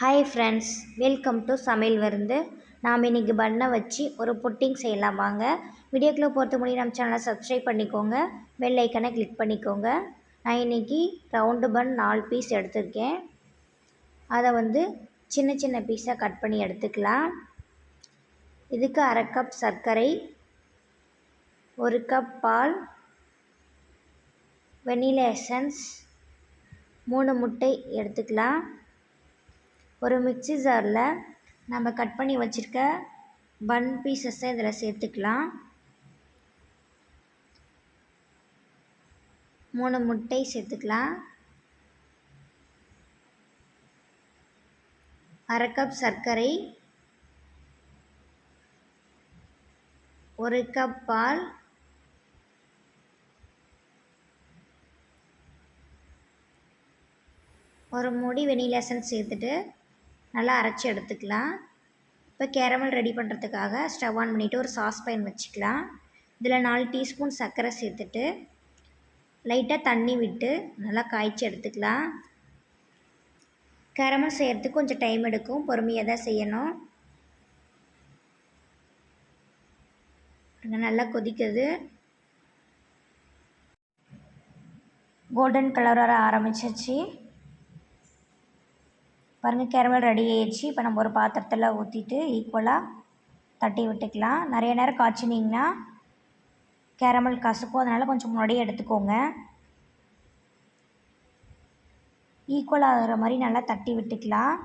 Hi friends welcome to சமையல் விருந்து. நாம் இன்றைக்கி பண்ணை வச்சு ஒரு புட்டிங் செய்யலாம் வாங்க. வீடியோக்குள்ளே பொறுத்த முடியும் நம்ம சேனலை சப்ஸ்கிரைப் பண்ணிக்கோங்க. பெல் ஐக்கனை கிளிக் பண்ணிக்கோங்க. நான் இன்றைக்கி ரவுண்டு பன் நாலு பீஸ் எடுத்திருக்கேன். அதை வந்து சின்ன சின்ன பீஸாக கட் பண்ணி எடுத்துக்கலாம். இதுக்கு அரை கப் சர்க்கரை ஒரு கப் பால் வெனிலா எசன்ஸ் மூணு முட்டை எடுத்துக்கலாம். ஒரு மிக்சி ஜாரில் நம்ம கட் பண்ணி வச்சுருக்க பன் பீசஸை இதில் சேர்த்துக்கலாம். மூணு முட்டை சேர்த்துக்கலாம். அரை கப் சர்க்கரை. ஒரு கப் பால். ஒரு மூடி வெனிலா எசன்ஸ் சேர்த்துட்டு நல்லா அரைச்சி எடுத்துக்கலாம். இப்போ கேரமல் ரெடி பண்ணுறதுக்காக ஸ்டவ் ஆன் பண்ணிவிட்டு ஒரு சாஸ் பேன் வச்சுக்கலாம். இதில் நாலு டீஸ்பூன் சர்க்கரை சேர்த்துட்டு லைட்டாக தண்ணி விட்டு நல்லா காய்ச்சி எடுத்துக்கலாம். கேரமல் செய்கிறதுக்கு கொஞ்சம் டைம் எடுக்கும். பொறுமையாக தான் செய்யணும். நல்லா கொதிக்குது. கோல்டன் கலர் வர ஆரம்பிச்சிச்சு பாருங்கள் கேரமல் ரெடி ஆயிடுச்சு. இப்போ நம்ம ஒரு பாத்திரத்தில் ஊற்றிட்டு ஈக்குவலாக தட்டி விட்டுக்கலாம். நிறைய நேரம் காய்ச்சினிங்கன்னா கேரமல் கசக்கும். அதனால் கொஞ்சம் முன்னாடியே எடுத்துக்கோங்க. ஈக்குவலாகிற மாதிரி நல்லா தட்டி விட்டுக்கலாம்.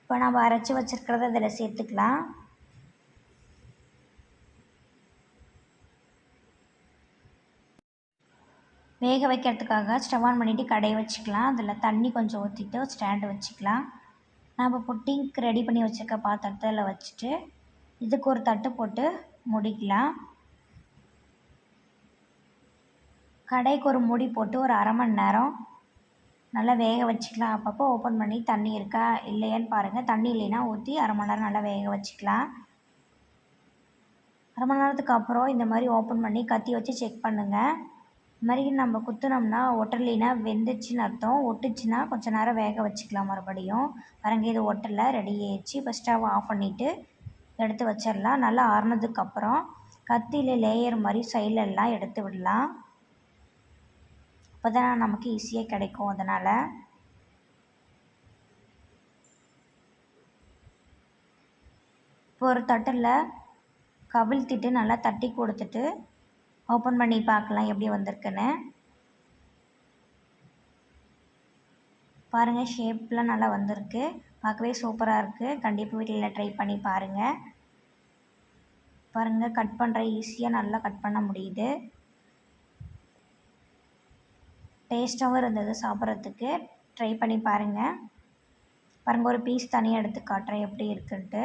இப்போ நம்ம அரைச்சி வச்சுருக்கிறத இதில் சேர்த்துக்கலாம். வேக வைக்கிறதுக்காக ஸ்டவ் ஆன் பண்ணிவிட்டு கடையை வச்சுக்கலாம். அதில் தண்ணி கொஞ்சம் ஊற்றிட்டு ஸ்டாண்டு வச்சுக்கலாம். நம்ம புட்டிங்க்கு ரெடி பண்ணி வச்சுருக்க பாத்திரத்தில் வச்சுட்டு இதுக்கு ஒரு தட்டு போட்டு முடிக்கலாம். கடைக்கு ஒரு மூடி போட்டு ஒரு அரை மணி நேரம் நல்லா வேக வச்சுக்கலாம். அப்பப்போ ஓப்பன் பண்ணி தண்ணி இருக்கா இல்லையான்னு பாருங்கள் தண்ணி இல்லைன்னா ஊற்றி அரை மணி நேரம் நல்லா வேக வச்சுக்கலாம். அரை மணி நேரத்துக்கு அப்புறம் இந்த மாதிரி ஓப்பன் பண்ணி கத்தி வச்சு செக் பண்ணுங்கள் இது மாதிரி நம்ம குத்துனோம்னா ஒட்டலைன்னா வெந்துச்சுன்னு அர்த்தம். ஒட்டுச்சுன்னா கொஞ்சம் நேரம் வேக வச்சுக்கலாம் மறுபடியும். பாருங்கள் இது ஒட்டலை ரெடி ஆயிடுச்சு. இப்போ ஸ்டவ் ஆஃப் பண்ணிவிட்டு எடுத்து வச்சிடலாம். நல்லா ஆறுனதுக்கப்புறம் கத்தியில் லேயர் மாதிரி சைட்லெல்லாம் எடுத்து விடலாம். அப்போ தான் நமக்கு ஈஸியாக கிடைக்கும் அதனால். இப்போ ஒரு தட்டில் கவிழ்த்திட்டு நல்லா தட்டி கொடுத்துட்டு ஓப்பன் பண்ணி பார்க்கலாம் எப்படி வந்திருக்குன்னு. பாருங்கள் ஷேப்லாம் நல்லா வந்திருக்கு. பார்க்கவே சூப்பராக இருக்குது கண்டிப்பாக வீட்டில் ட்ரை பண்ணி பாருங்கள் பாருங்கள் கட் பண்ணுற ஈஸியாக நல்லா கட் பண்ண முடியுது. டேஸ்ட்டாகவும் இருந்தது சாப்பிட்றதுக்கு. ட்ரை பண்ணி பாருங்கள் பாருங்கள் ஒரு பீஸ் தனியாக எடுத்து காட்டுறேன் எப்படி இருக்குன்ட்டு.